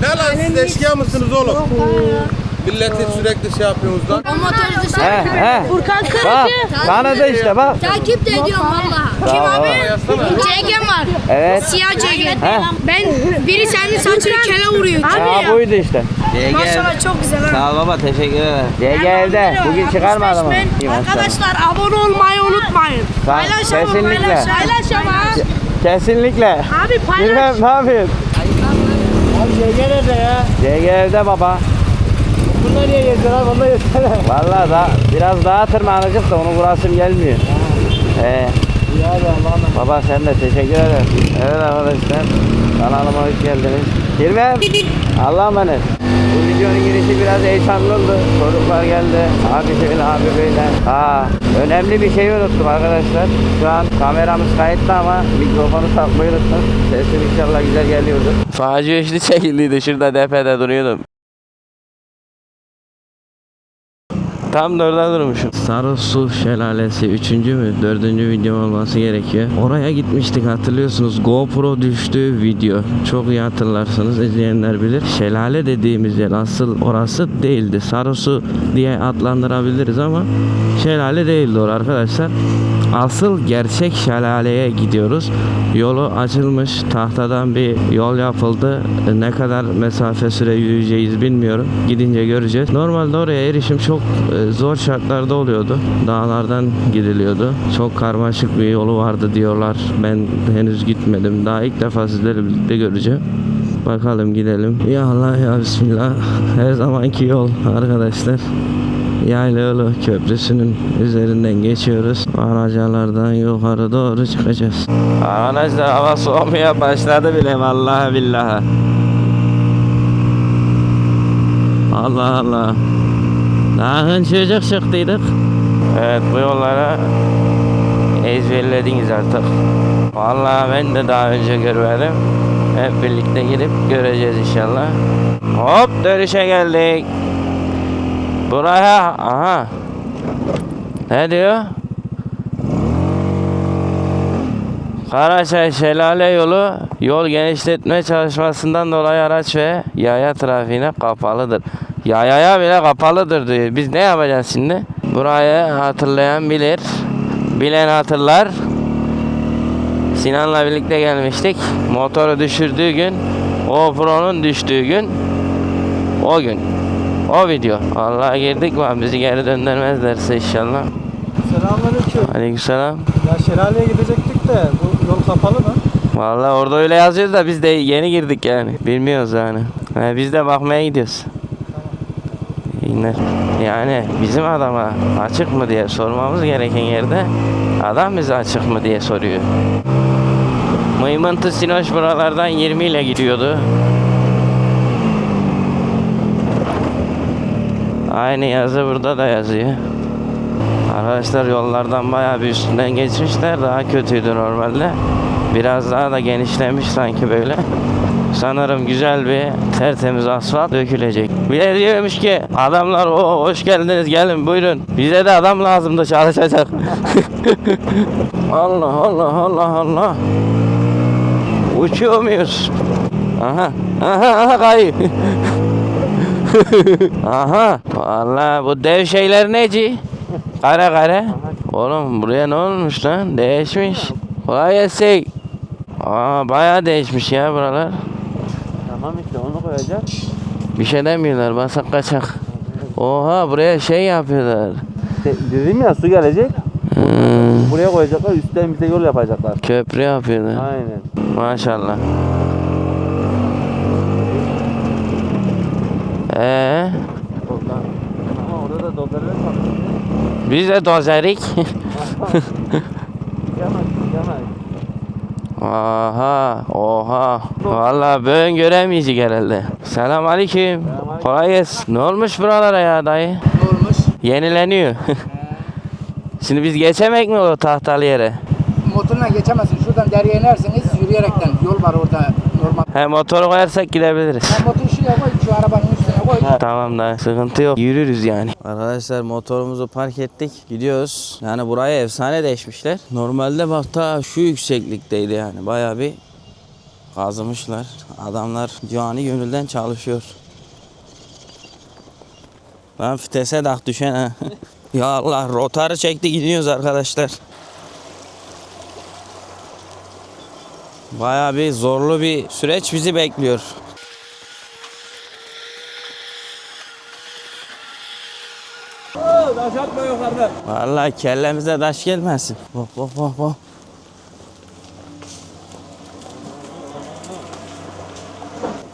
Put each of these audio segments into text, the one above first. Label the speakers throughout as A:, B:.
A: Ne lan siz eşkıya mısınız oğlum? Milleti sürekli şey yapıyorsunuz lan.
B: O motoru
C: He he.
B: Furkan
C: Bak
B: Kırıcı.
C: tanıdı işte bak.
B: Takip de ediyorum valla. Kim abi? CG var.
C: Evet.
B: Siyah CG.
C: He.
B: Ben biri senin saçını kele vuruyor.
C: Ha buydu işte.
B: Maşallah çok güzel ha.
C: Sağ ol baba teşekkür ederim. GG evde. Bugün çıkarmadım mı? İyi, maşallah.
B: Arkadaşlar abone olmayı unutmayın.
C: Tamam,
B: Paylaş ama
C: kesinlikle.
B: paylaş. Paylaş ama.
C: Kesinlikle.
B: Abi paylaş.
C: Bilmem ne yapıyorsun?
D: CG nerede ya?
C: GG evde baba.
D: Bunlar niye abi? Onu da yesene.
C: Vallahi da biraz daha tırmanacak da onu vurasım gelmiyor. Ee,
D: İyi abi Allah'ım.
C: baba sen de teşekkür ederim. Evet arkadaşlar. Kanalıma hoş geldiniz. Girmem. Allah'a emanet. Videonun girişi biraz heyecanlı oldu. Çocuklar geldi. Abi şöyle abi böyle. Ha, önemli bir şeyi unuttum arkadaşlar. Şu an kameramız kayıtlı ama mikrofonu takmayı unuttum. Sesim inşallah güzel geliyordu. Facia işli çekildiydi. Şurada depede duruyordum. Tam da orada durmuşum. Sarı Su Şelalesi 3. mü 4. video olması gerekiyor. Oraya gitmiştik hatırlıyorsunuz. GoPro düştü video. Çok iyi hatırlarsınız izleyenler bilir. Şelale dediğimiz yer asıl orası değildi. Sarı Su diye adlandırabiliriz ama şelale değildi orası arkadaşlar. Asıl gerçek şelaleye gidiyoruz. Yolu açılmış. Tahtadan bir yol yapıldı. Ne kadar mesafe süre yürüyeceğiz bilmiyorum. Gidince göreceğiz. Normalde oraya erişim çok e, zor şartlarda oluyordu. Dağlardan gidiliyordu. Çok karmaşık bir yolu vardı diyorlar. Ben henüz gitmedim. Daha ilk defa sizlerle birlikte göreceğim. Bakalım gidelim. Ya Allah ya Bismillah. Her zamanki yol arkadaşlar. Yayla yolu köprüsünün üzerinden geçiyoruz. Aracalardan yukarı doğru çıkacağız. Arkadaşlar hava soğumaya başladı bile vallahi billahi. Allah Allah. Daha çocuk çıktıydık. Evet bu yollara ezberlediniz artık. Vallahi ben de daha önce görmedim. Hep birlikte gidip göreceğiz inşallah. Hop dönüşe geldik. Buraya aha. Ne diyor? Karaçay Şelale yolu yol genişletme çalışmasından dolayı araç ve yaya trafiğine kapalıdır. Yayaya bile kapalıdır diyor. Biz ne yapacağız şimdi? Burayı hatırlayan bilir. Bilen hatırlar. Sinan'la birlikte gelmiştik. Motoru düşürdüğü gün, GoPro'nun düştüğü gün, o gün. O video. Vallahi girdik var bizi geri döndürmezlerse inşallah.
D: Selamünaleyküm.
C: Aleykümselam.
D: Ya şelaleye gidecektik de bu yol kapalı mı?
C: Vallahi orada öyle yazıyor da biz de yeni girdik yani. Bilmiyoruz yani. He, biz de bakmaya gidiyoruz. Günler. Yani bizim adama açık mı diye sormamız gereken yerde adam bize açık mı diye soruyor. Mıymıntı Sinoş buralardan 20 ile gidiyordu. Aynı yazı burada da yazıyor. Arkadaşlar yollardan bayağı bir üstünden geçmişler. Daha kötüydü normalde. Biraz daha da genişlemiş sanki böyle. Sanırım güzel bir tertemiz asfalt dökülecek. Bir de diyormuş ki adamlar o hoş geldiniz gelin buyurun. Bize de adam lazım da çalışacak. Allah Allah Allah Allah. Uçuyor muyuz? Aha. Aha aha kayı. aha. Vallahi bu dev şeyler neci? Kare kare. Oğlum buraya ne olmuş lan? Değişmiş. Kolay gelsin. Aa bayağı değişmiş ya buralar.
D: Tamam işte onu koyacağız.
C: Bir şey demiyorlar basak kaçak. Oha buraya şey yapıyorlar.
D: Dedim ya su gelecek.
C: Hmm,
D: Buraya koyacaklar üstten bize yol yapacaklar.
C: köprü yapıyorlar.
D: Aynen.
C: Maşallah. Ee.
D: Ama orada da dozerler satıyor.
C: biz de dozerik. Aha, oha. Vallahi ben göremeyecek herhalde. Selam aleyküm. Kolay gelsin. Ne olmuş buralara ya dayı?
E: Ne olmuş?
C: Yenileniyor. Şimdi biz geçemek mi o tahtalı yere?
E: Motorla geçemezsin. Şuradan dereye inerseniz yürüyerekten. Yol var orada normal.
C: He motoru koyarsak gidebiliriz.
E: Sen motoru şuraya koy, şu arabanın üstüne.
C: Tamam da sıkıntı yok. Yürürüz yani. Arkadaşlar motorumuzu park ettik. Gidiyoruz. Yani buraya efsane değişmişler. Normalde bak ta şu yükseklikteydi yani. Bayağı bir kazımışlar. Adamlar cani gönülden çalışıyor. Lan fitese dak düşen ha. ya Allah rotarı çekti gidiyoruz arkadaşlar. Baya bir zorlu bir süreç bizi bekliyor.
D: Taş atma yukarıda.
C: Vallahi kellemize taş gelmesin. Bak bak bak bak.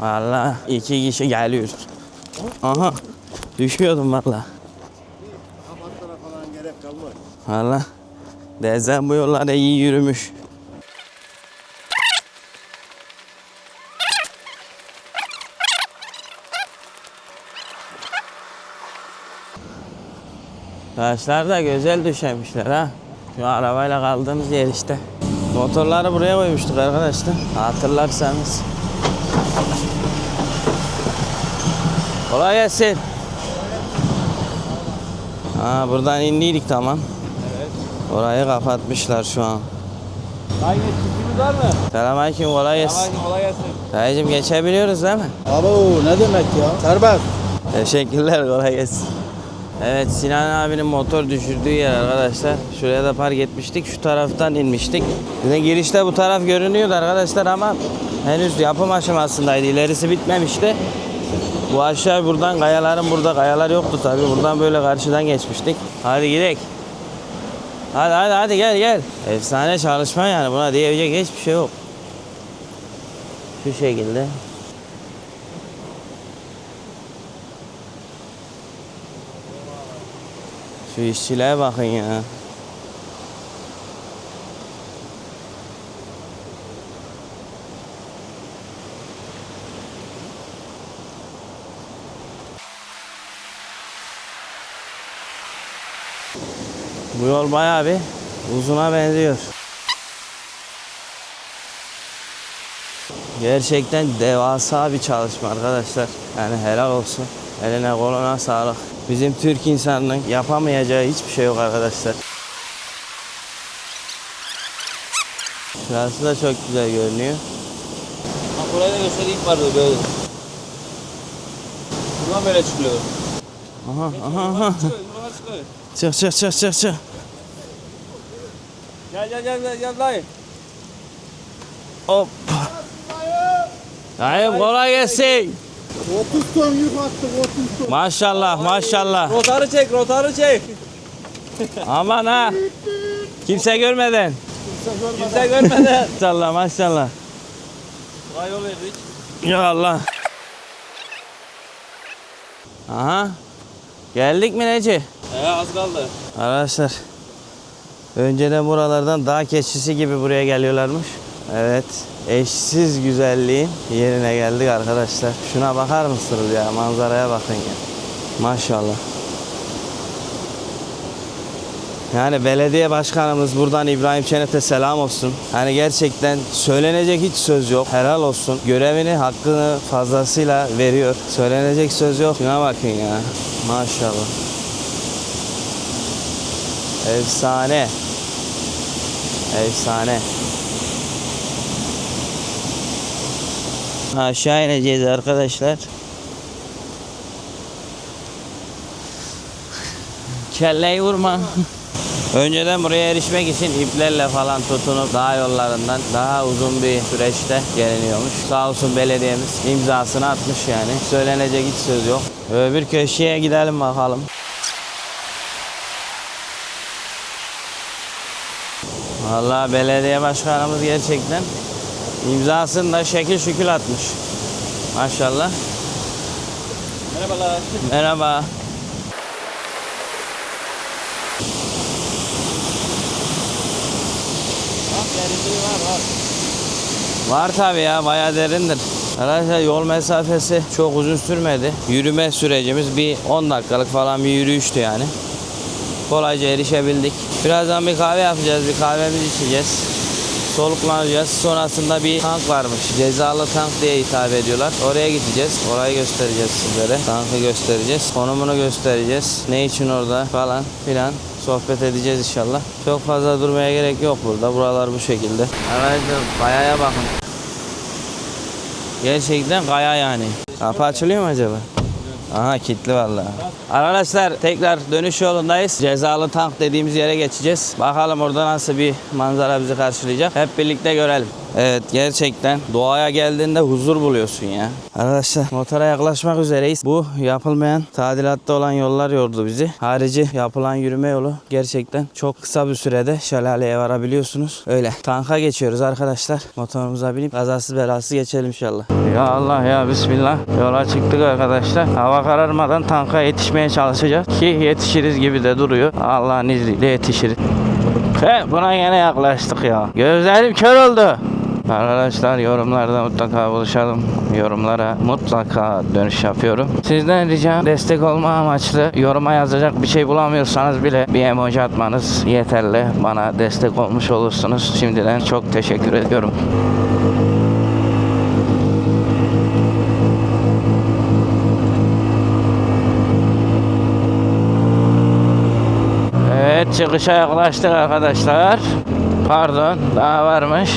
C: Vallahi iki kişi geliyor. Aha düşüyordum
A: kalmaz.
C: Vallahi Dezen bu yollarda iyi yürümüş. Taşlar da güzel düşemişler ha. Şu arabayla kaldığımız yer işte. Motorları buraya koymuştuk arkadaşlar. Hatırlarsanız. Kolay gelsin. Ha buradan indiydik tamam. Orayı kapatmışlar şu an.
D: Hangi çiftimiz var mı?
C: Selamünaleyküm kolay gelsin.
D: Kolay gelsin.
C: Dayıcım geçebiliyoruz değil mi?
A: Abo ne demek ya? Serbest.
C: Teşekkürler kolay gelsin. Evet Sinan abinin motor düşürdüğü yer arkadaşlar. Şuraya da park etmiştik. Şu taraftan inmiştik. Yine girişte bu taraf görünüyordu arkadaşlar ama henüz yapım aşamasındaydı. İlerisi bitmemişti. Bu aşağı buradan kayaların burada kayalar yoktu tabi. Buradan böyle karşıdan geçmiştik. Hadi gidelim. Hadi hadi hadi gel gel. Efsane çalışma yani buna diyecek hiçbir şey yok. Şu şekilde. Şu işçiliğe bakın ya. Bu yol bayağı bir uzuna benziyor. Gerçekten devasa bir çalışma arkadaşlar. Yani helal olsun. Eline koluna sağlık. Bizim Türk insanının yapamayacağı hiçbir şey yok arkadaşlar. Şurası da çok güzel görünüyor.
D: Ha buraya da göstereyim vardı böyle. Buradan böyle çıkıyor.
C: Aha aha aha. Çık çık çık çık çık.
D: Gel gel gel gel gel dayı.
C: Hop. Dayım kolay gelsin.
A: 30 ton yük attık 30 ton.
C: Maşallah maşallah.
D: Rotarı çek rotarı çek.
C: Aman ha. Kimse görmeden.
D: Kimse görmeden.
C: Maşallah maşallah.
D: Vay yol verdik.
C: Ya Allah. Aha. Geldik mi Neci?
D: He az kaldı.
C: Arkadaşlar. Önceden buralardan dağ keçisi gibi buraya geliyorlarmış. Evet. Eşsiz güzelliğin yerine geldik arkadaşlar. Şuna bakar mısınız ya? Manzaraya bakın ya. Maşallah. Yani belediye başkanımız buradan İbrahim Çenet'e selam olsun. Hani gerçekten söylenecek hiç söz yok. Helal olsun. Görevini, hakkını fazlasıyla veriyor. Söylenecek söz yok. Şuna bakın ya. Maşallah. Efsane. Efsane. Aşağı ineceğiz arkadaşlar. Kelleyi vurma. Önceden buraya erişmek için iplerle falan tutunup dağ yollarından daha uzun bir süreçte geliniyormuş. Sağ olsun belediyemiz imzasını atmış yani. Söylenecek hiç söz yok. Öbür köşeye gidelim bakalım. Vallahi belediye başkanımız gerçekten imzasını da şekil şükül atmış. Maşallah.
D: Merhabalar.
C: Merhaba. Var tabi ya bayağı derindir. Arkadaşlar yol mesafesi çok uzun sürmedi. Yürüme sürecimiz bir 10 dakikalık falan bir yürüyüştü yani. Kolayca erişebildik. Birazdan bir kahve yapacağız, bir kahvemizi içeceğiz. Soluklanacağız. Sonrasında bir tank varmış. Cezalı tank diye hitap ediyorlar. Oraya gideceğiz. Orayı göstereceğiz sizlere. Tankı göstereceğiz. Konumunu göstereceğiz. Ne için orada falan filan sohbet edeceğiz inşallah. Çok fazla durmaya gerek yok burada. Buralar bu şekilde. Arkadaşlar bayaya bakın. Gerçekten kaya yani. Kapı açılıyor mu acaba? Aha kilitli vallahi. Arkadaşlar tekrar dönüş yolundayız. Cezalı tank dediğimiz yere geçeceğiz. Bakalım orada nasıl bir manzara bizi karşılayacak. Hep birlikte görelim. Evet gerçekten doğaya geldiğinde huzur buluyorsun ya. Arkadaşlar motora yaklaşmak üzereyiz. Bu yapılmayan tadilatta olan yollar yordu bizi. Harici yapılan yürüme yolu gerçekten çok kısa bir sürede şelaleye varabiliyorsunuz. Öyle tanka geçiyoruz arkadaşlar. Motorumuza binip kazasız belasız geçelim inşallah. Ya Allah ya Bismillah. Yola çıktık arkadaşlar. Hava kararmadan tanka yetişmeye çalışacağız. Ki yetişiriz gibi de duruyor. Allah'ın izniyle yetişiriz. He buna yine yaklaştık ya. Gözlerim kör oldu. Arkadaşlar yorumlarda mutlaka buluşalım. Yorumlara mutlaka dönüş yapıyorum. Sizden ricam destek olma amaçlı yoruma yazacak bir şey bulamıyorsanız bile bir emoji atmanız yeterli. Bana destek olmuş olursunuz. Şimdiden çok teşekkür ediyorum. Evet çıkışa yaklaştık arkadaşlar. Pardon daha varmış.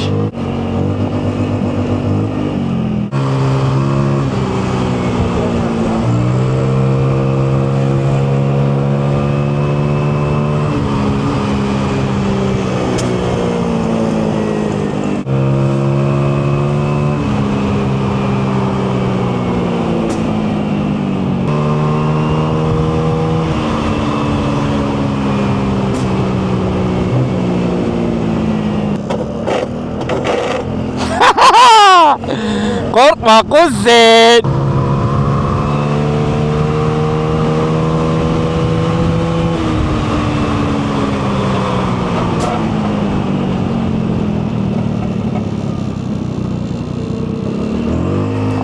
C: Korkma kuzen.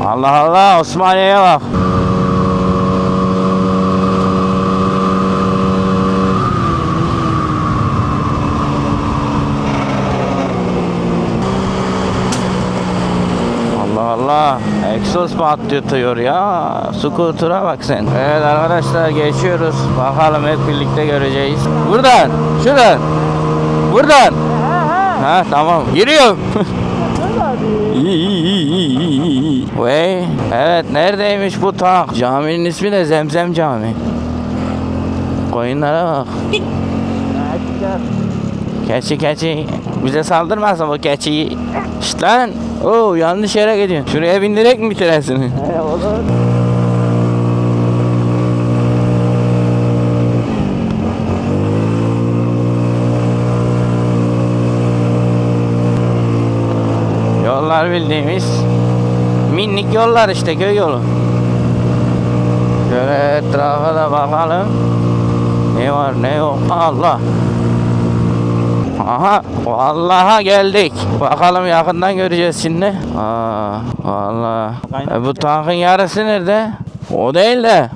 C: Allah Allah Osmaniye'ye bak. Allah. Egzoz patlıyor ya. Scooter'a bak sen. Evet arkadaşlar geçiyoruz. Bakalım hep birlikte göreceğiz. Buradan. Şuradan. Buradan. Ha tamam. Giriyorum. İyi, iyi, iyi, iyi, iyi, iyi. Vey. Evet neredeymiş bu tank? Caminin ismi de Zemzem Cami. Koyunlara bak. Keçi keçi. Bize saldırmasın bu keçi. Şşt lan. Oo yanlış yere gidiyorsun. Şuraya bindirek mi bitiresini? Yollar bildiğimiz minik yollar işte köy yolu. Şöyle etrafa da bakalım. Ne var ne yok. Allah. Aha vallaha geldik. Bakalım yakından göreceğiz şimdi. Aa vallahi. E, bu tankın yarısı nerede? O değil de.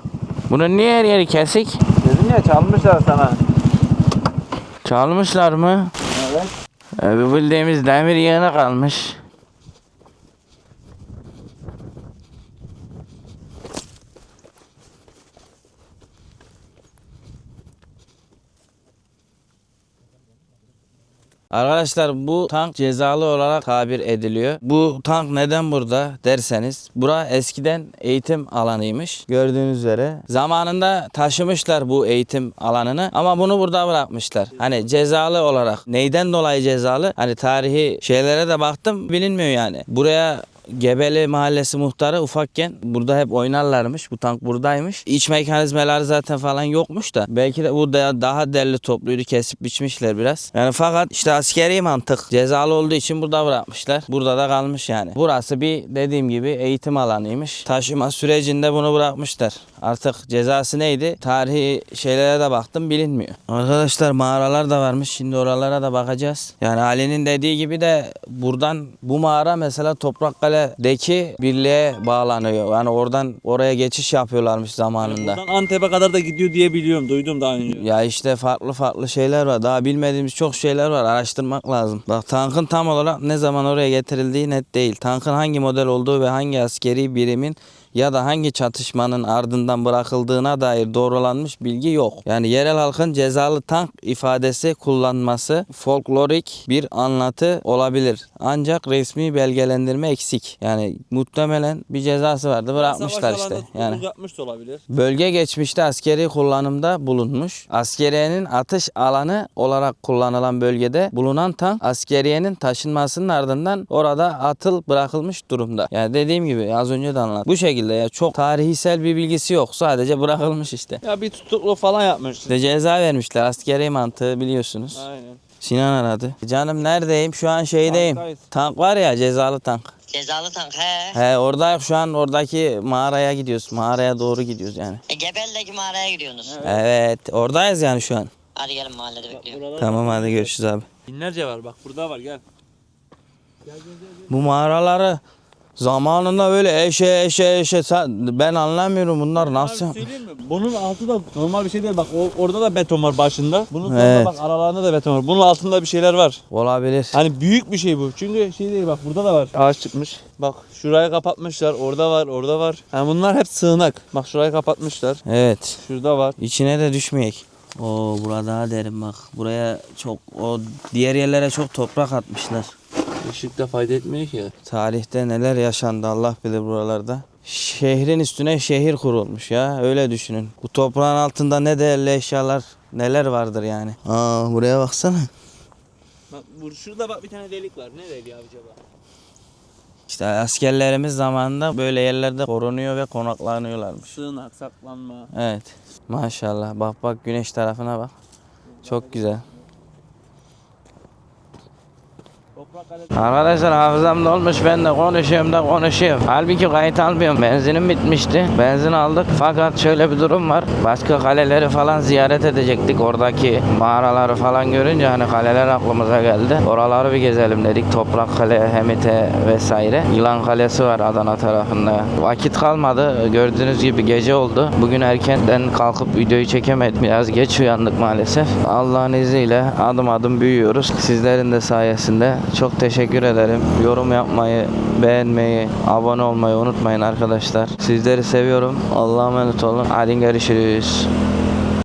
C: Bunun niye her yeri kesik?
D: Dedim ya çalmışlar sana.
C: Çalmışlar mı?
D: Evet.
C: E, bu bildiğimiz demir yığını kalmış. Arkadaşlar bu tank cezalı olarak tabir ediliyor. Bu tank neden burada derseniz bura eskiden eğitim alanıymış. Gördüğünüz üzere. Zamanında taşımışlar bu eğitim alanını ama bunu burada bırakmışlar. Hani cezalı olarak. Neyden dolayı cezalı? Hani tarihi şeylere de baktım bilinmiyor yani. Buraya Gebeli Mahallesi muhtarı ufakken burada hep oynarlarmış. Bu tank buradaymış. İç mekanizmaları zaten falan yokmuş da. Belki de bu da daha derli topluydu. Kesip biçmişler biraz. Yani fakat işte askeri mantık cezalı olduğu için burada bırakmışlar. Burada da kalmış yani. Burası bir dediğim gibi eğitim alanıymış. Taşıma sürecinde bunu bırakmışlar. Artık cezası neydi? Tarihi şeylere de baktım bilinmiyor. Arkadaşlar mağaralar da varmış. Şimdi oralara da bakacağız. Yani Ali'nin dediği gibi de buradan bu mağara mesela Toprakkale'deki birliğe bağlanıyor. Yani oradan oraya geçiş yapıyorlarmış zamanında.
D: Buradan Antep'e kadar da gidiyor diye biliyorum. Duydum daha önce.
C: Ya işte farklı farklı şeyler var. Daha bilmediğimiz çok şeyler var. Araştırmak lazım. Bak tankın tam olarak ne zaman oraya getirildiği net değil. Tankın hangi model olduğu ve hangi askeri birimin ya da hangi çatışmanın ardından bırakıldığına dair doğrulanmış bilgi yok. Yani yerel halkın cezalı tank ifadesi kullanması folklorik bir anlatı olabilir. Ancak resmi belgelendirme eksik. Yani muhtemelen bir cezası vardı bırakmışlar
D: Savaş
C: işte. Yani
D: yapmış olabilir.
C: Bölge geçmişte askeri kullanımda bulunmuş. Askeriyenin atış alanı olarak kullanılan bölgede bulunan tank askeriyenin taşınmasının ardından orada atıl bırakılmış durumda. Yani dediğim gibi az önce de anlattım. Bu şekilde ya çok tarihsel bir bilgisi yok. Sadece bırakılmış işte.
D: Ya bir tutukluk falan yapmış.
C: İşte ceza vermişler. Askeri mantığı biliyorsunuz.
D: Aynen.
C: Sinan aradı. Canım neredeyim? Şu an şeydeyim.
D: Tanktayız.
C: Tank var ya cezalı tank.
F: Cezalı tank he.
C: He orada şu an oradaki mağaraya gidiyoruz. Mağaraya doğru gidiyoruz yani.
F: E, Gebel'deki mağaraya gidiyorsunuz.
C: Evet oradayız yani şu an.
F: Hadi gelin mahallede bekliyorum.
C: Tamam hadi görüşürüz abi.
D: binlerce var bak burada var gel.
C: Bu mağaraları zamanında böyle eşe eşe eşe sen- ben anlamıyorum bunlar nasıl.
D: Söyleyeyim mi? Bunun altı da normal bir şey değil. Bak o, orada da beton var başında. Bunun sonunda
C: Evet.
D: bak aralarında da beton var. Bunun altında bir şeyler var.
C: Olabilir.
D: Hani büyük bir şey bu. Çünkü şey değil bak burada da var. Ağaç çıkmış. Bak şurayı kapatmışlar. Orada var, orada var. Yani bunlar hep sığınak. Bak şurayı kapatmışlar.
C: Evet.
D: Şurada var.
C: İçine de düşmeyek. Oo burada daha derin bak. Buraya çok o diğer yerlere çok toprak atmışlar.
D: Işık da fayda etmiyor ki.
C: Tarihte neler yaşandı Allah bilir buralarda. Şehrin üstüne şehir kurulmuş ya öyle düşünün. Bu toprağın altında ne değerli eşyalar neler vardır yani. Aa buraya baksana.
D: Bak bur- şurada bak bir tane delik var. Ne deliği acaba?
C: İşte askerlerimiz zamanında böyle yerlerde korunuyor ve konaklanıyorlarmış.
D: Sığınak, saklanma.
C: Evet. Maşallah. Bak bak güneş tarafına bak. Çok güzel.
D: Toprak
C: Arkadaşlar hafızam dolmuş ben de konuşuyorum da konuşuyorum. Halbuki kayıt almıyorum. Benzinim bitmişti. Benzin aldık. Fakat şöyle bir durum var. Başka kaleleri falan ziyaret edecektik. Oradaki mağaraları falan görünce hani kaleler aklımıza geldi. Oraları bir gezelim dedik. Toprak Kale, Hemite vesaire. Yılan Kalesi var Adana tarafında. Vakit kalmadı. Gördüğünüz gibi gece oldu. Bugün erkenden kalkıp videoyu çekemedim. Biraz geç uyandık maalesef. Allah'ın izniyle adım adım büyüyoruz. Sizlerin de sayesinde çok teşekkür ederim. Yorum yapmayı, beğenmeyi, abone olmayı unutmayın arkadaşlar. Sizleri seviyorum. Allah'a emanet olun. Hadi görüşürüz.